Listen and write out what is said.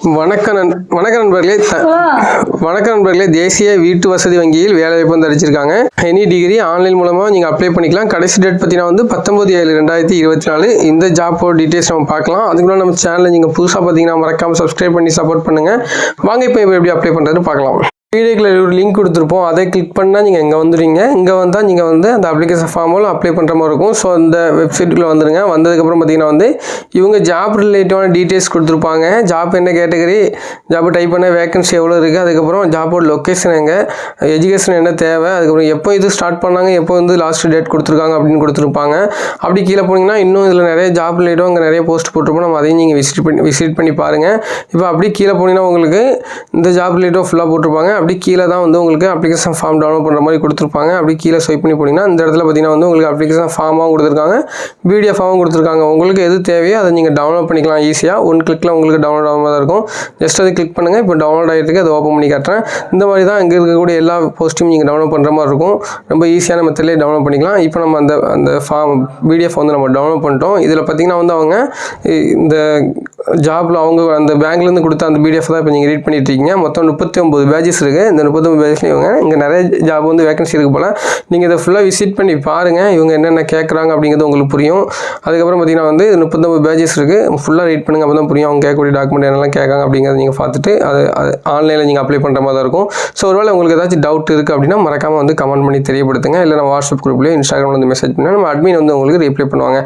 வணக்கம் நண் வணக்கம் நண்பர்களே த- வணக்கம் நண்பர்களே தேசிய வீட்டு வசதி வங்கியில் வேலைவாய்ப்பு வந்து அடிச்சிருக்காங்க எனி டிகிரி ஆன்லைன் மூலமாக நீங்கள் அப்ளை பண்ணிக்கலாம். கடைசி டேட் பார்த்தீங்கன்னா வந்து பத்தொம்பது ஏழு ரெண்டாயிரத்தி இருபத்தி நாலு. இந்த ஜாப்போட டீட்டெயில்ஸ் நம்ம பார்க்கலாம். அதுக்குள்ள நம்ம சேனலை நீங்கள் புதுசாக பார்த்தீங்கன்னா மறக்காமல் சப்ஸ்கிரைப் பண்ணி சப்போர்ட் பண்ணுங்கள் வாங்க இப்போ இப்போ எப்படி அப்ளை பண்ணுறதுன்னு பார்க்கலாம். வீடியோக்கில் ஒரு லிங்க் கொடுத்துருப்போம். அதை கிளிக் பண்ணால் நீங்கள் இங்கே வந்துடுவீங்க இங்கே வந்தால் நீங்கள் வந்து அந்த அப்ளிகேஷன் ஃபார்மெல்லாம் அப்ளை பண்ணுற மாதிரி இருக்கும். ஸோ அந்த வெப்சைட்டுக்குள்ளே வந்துடுங்க வந்ததுக்கப்புறம் பார்த்தீங்கன்னா வந்து இவங்க ஜாப் ரிலேட்டிவான டீட்டெயில்ஸ் கொடுத்துருப்பாங்க. ஜாப் என்ன கேட்டகரி ஜாப் டைப் பண்ண வேகன்சி எவ்வளோ இருக்குது அதுக்கப்புறம் ஜாப்போட லொக்கேஷன் எங்கே? எஜுகேஷன் என்ன தேவை? அதுக்கப்புறம் எப்போ இது ஸ்டார்ட் பண்ணாங்க? எப்போ வந்து லாஸ்ட் டேட் கொடுத்துருக்காங்க? அப்படின்னு கொடுத்துருப்பாங்க. அப்படி கீழே போனீங்கன்னா இன்னும் இதில் நிறைய ஜாப் ரிலேட்டிவாக அங்கே நிறைய போஸ்ட் போட்டிருப்போம். நம்ம அதையும் நீங்கள் விசிட் பண்ணி விசிட் பண்ணி பாருங்கள் இப்போ அப்படி கீழே போனீங்கன்னா உங்களுக்கு இந்த ஜாப் ரிலேட்டிவாக ஃபுல்லாக போட்டிருப்பாங்க. அப்படி கீழே தான் வந்து உங்களுக்கு அப்ளிகேஷன் ஃபார்ம் டவுன்லோட் பண்ணுற மாதிரி கொடுத்துருப்பாங்க. அப்படி கீழே ஸ்வைப் பண்ணி போனீங்கன்னா இந்த இடத்துல பார்த்தீங்கன்னா வந்து உங்களுக்கு அப்ளிகேஷன் ஃபார்மாகவும் கொடுத்துருக்காங்க. பிடிஎஃப் ஃபார்மும் கொடுத்துருக்காங்க. உங்களுக்கு எது தேவையோ அதை நீங்கள் டவுன்லோட் பண்ணிக்கலாம் ஈஸியாக ஒன் கிளிக்கில் உங்களுக்கு டவுன்லோட் ஆகாமல் தான் இருக்கும். ஜஸ்ட் அதை கிளிக் பண்ணுங்கள் இப்போ டவுன்லோட் ஆகிட்டு அதை ஓப்பன் பண்ணி காட்டுறேன். இந்த மாதிரி தான் இங்கே இருக்கக்கூடிய எல்லா போஸ்ட்டையும் நீங்கள் டவுன்லோட் பண்ணுற மாதிரி இருக்கும். ரொம்ப ஈஸியான மெத்தட்லேயே டவுன்லோட் பண்ணிக்கலாம். இப்போ நம்ம அந்த அந்த ஃபார்ம் பிடிஎஃப் வந்து நம்ம டவுன்லோட் பண்ணிட்டோம். இதில் பார்த்தீங்கன்னா வந்து அவங்க இ- இந்த ஜாப்பில் அவங்க அந்த பேங்க்லேருந்து கொடுத்த அந்த பிடிஎஃப் தான் இப்போ நீங்கள் ரீட் பண்ணிட்டு இருக்கீங்க. மொத்தம் முப்பத்தி ஒம்பது பேஜஸ் இருக்குது இந்த முப்பத்தொம்பது பேஜஸ்லையும் இவங்க இங்கே நிறைய ஜாப் வந்து வேகன்சி இருக்கு போல். நீங்கள் இதை ஃபுல்லாக விசிட் பண்ணி பாருங்கள் இவங்க என்னென்ன கேட்குறாங்க அப்படிங்கிறது உங்களுக்கு புரியும். அதுக்கப்புறம் பார்த்தீங்கன்னா வந்து முப்பத்தொம்பது பேஜஸ் இருக்குது ஃபுல்லாக ரீட் பண்ணுங்க. அப்போ தான் புரியும். அவங்க கேட்கக்கூடிய டாக்குமெண்ட் என்னெல்லாம் கேட்காங்க அப்படிங்கிறத நீங்கள் பார்த்துட்டு அது அது ஆன்லைனில் நீங்கள் அப்ளை பண்ணுற மாதிரி தான் இருக்கும். ஸோ ஒருவேளை உங்களுக்கு ஏதாச்சும் டவுட் இருக்குது அப்படின்னா மறக்காமல் வந்து கமெண்ட் பண்ணி தெரியப்படுத்துங்க. இல்லை நம்ம வாட்ஸ்அப் குரூப்லேயே இன்ஸ்டாகிராமில் வந்து மெசேஜ் பண்ணால் நம்ம அட்மின் வந்து உங்களுக்கு ரிப்ளை பண்ணுவாங்க.